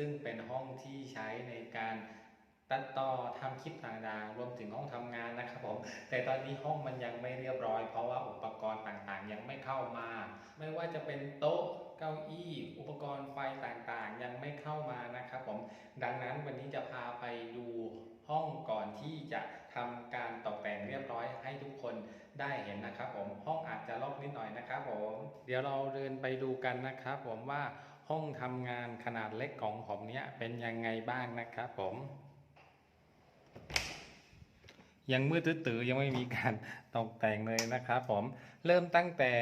ซึ่งเป็นห้องที่ใช้ในการตัดต่อทำคลิปต่างๆ รวมถึงห้องทำงานนะครับผม แต่ตอนนี้ห้องมันยังไม่เรียบร้อย เพราะว่าอุปกรณ์ต่างๆ ยังไม่เข้ามา ไม่ว่าจะเป็นโต๊ะเก้าอี้ อุปกรณ์ไฟต่างๆ ยังไม่เข้ามานะครับผม ดังนั้นวันนี้จะพาไปดูห้องก่อนที่จะทำการตกแต่งเรียบร้อยให้ทุกคนได้เห็นนะครับผมห้องอาจจะรกนิดหน่อยนะครับผม เดี๋ยวเราเดินไปดูกันนะครับผมว่า ห้องทำงานขนาดเล็กของผมเนี้ยเป็นยังไงบ้างนะครับผม ยังมืดตื้อๆยังไม่มีการตกแต่งเลยนะครับผมเริ่มตั้งแต่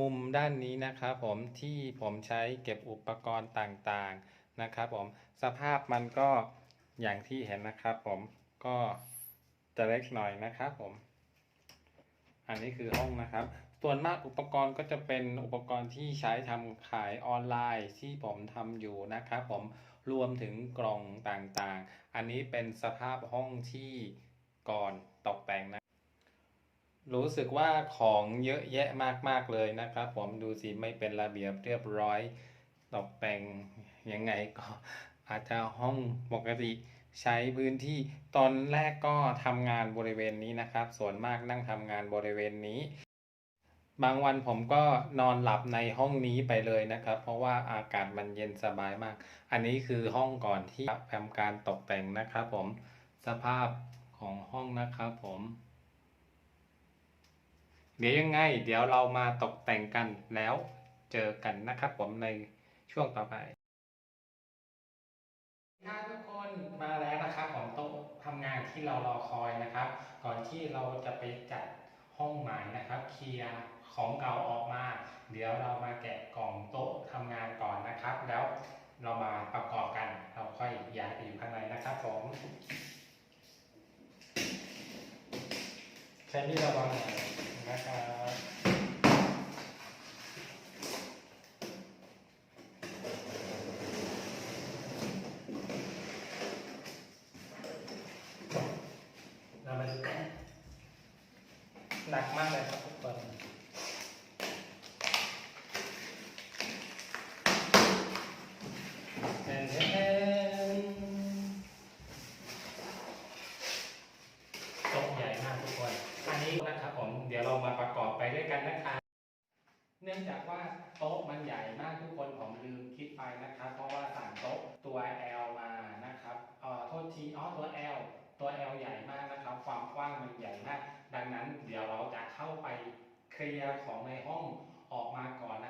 มุมด้านนี้นะครับผมที่ผมใช้เก็บอุปกรณ์ต่างๆนะครับผมสภาพมันก็อย่างที่เห็นนะครับผมก็จะเล็กหน่อยนะครับผม อันนี้คือห้องนะครับ ส่วนมากอุปกรณ์ก็จะเป็นอุปกรณ์ที่ใช้ทำขายออนไลน์ที่ผมทำอยู่นะครับผมรวมถึงกล่องต่างๆ อันนี้เป็นสภาพห้องที่ก่อนตกแต่งนะ รู้สึกว่าของเยอะแยะมากๆเลยนะครับ ผมดูสิไม่เป็นระเบียบเรียบร้อยตกแต่งยังไงก็อาจจะห้องปกติใช้พื้นที่ตอนแรกก็ทำงานบริเวณนี้นะครับ ส่วนมากนั่งทำงานบริเวณนี้ บางวันผมก็นอนหลับในห้องนี้ไปเลยนะครับ เพราะว่าอากาศมันเย็นสบายมาก อันนี้คือห้องก่อนที่ทำการตกแต่งนะครับ ผมสภาพของห้องนะครับผม เดี๋ยวยังไง เดี๋ยวเรามาตกแต่งกันแล้วเจอกันนะครับผมในช่วงต่อไปถ้าทุกคนมาแล้วนะครับของโต๊ะทำงานที่เรารอคอยนะครับ ก่อนที่เราจะไปจัด ห้องหมายนะครับเคลียร์ของเก่าออกมา เดี๋ยวเรามาแกะกล่องโต๊ะทำงานก่อนนะครับ แล้วเรามาประกอบกัน เราค่อยย้ายไปอยู่ข้างในนะครับผมใช้มีดระวังหน่อยนะครับ เรามาดูกัน หนักมากเลยครับทุกคนเต้นเต้นโต๊ะใหญ่มากทุกคน อันนี้นะครับผม เดี๋ยวเรามาประกอบไปด้วยกันนะครับเนื่องจากว่าโต๊ะมันใหญ่มากทุกคนผมลืมคิดไปนะครับ เพราะว่าสั่งโต๊ะตัว L มานะครับเอ่อโทษทีอ๋อตัว L เคลียร์ของในห้องออกมาก่อนนะ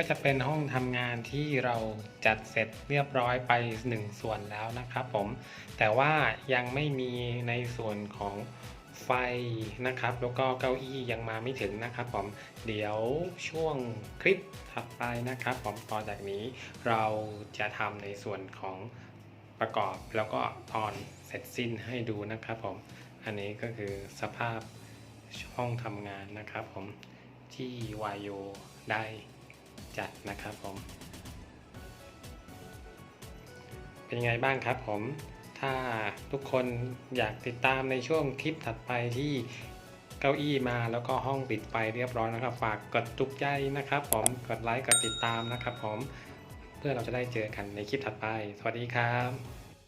ก็จะเป็นห้องทำงานที่เราจัดเสร็จเรียบร้อยไปหนึ่งส่วนแล้วนะครับผม แต่ว่ายังไม่มีในส่วนของไฟนะครับ แล้วก็เก้าอี้ยังมาไม่ถึงนะครับผม เดี๋ยวช่วงคลิปถัดไปนะครับ ผมต่อจากนี้เราจะทำในส่วนของประกอบแล้วก็ตอนเสร็จสิ้นให้ดูนะครับผม อันนี้ก็คือสภาพห้องทำงานนะครับผมที่วายโยได้ จัดนะครับผม เป็นยังไงบ้างครับผม ถ้าทุกคนอยากติดตามในช่วงคลิปถัดไปที่เก้าอี้มาแล้วก็ห้องปิดไปเรียบร้อยนะครับ ฝากกดตุกใจนะครับ ผมกดไลค์กดติดตามนะครับ ผมเพื่อเราจะได้เจอกันในคลิปถัดไป สวัสดีครับ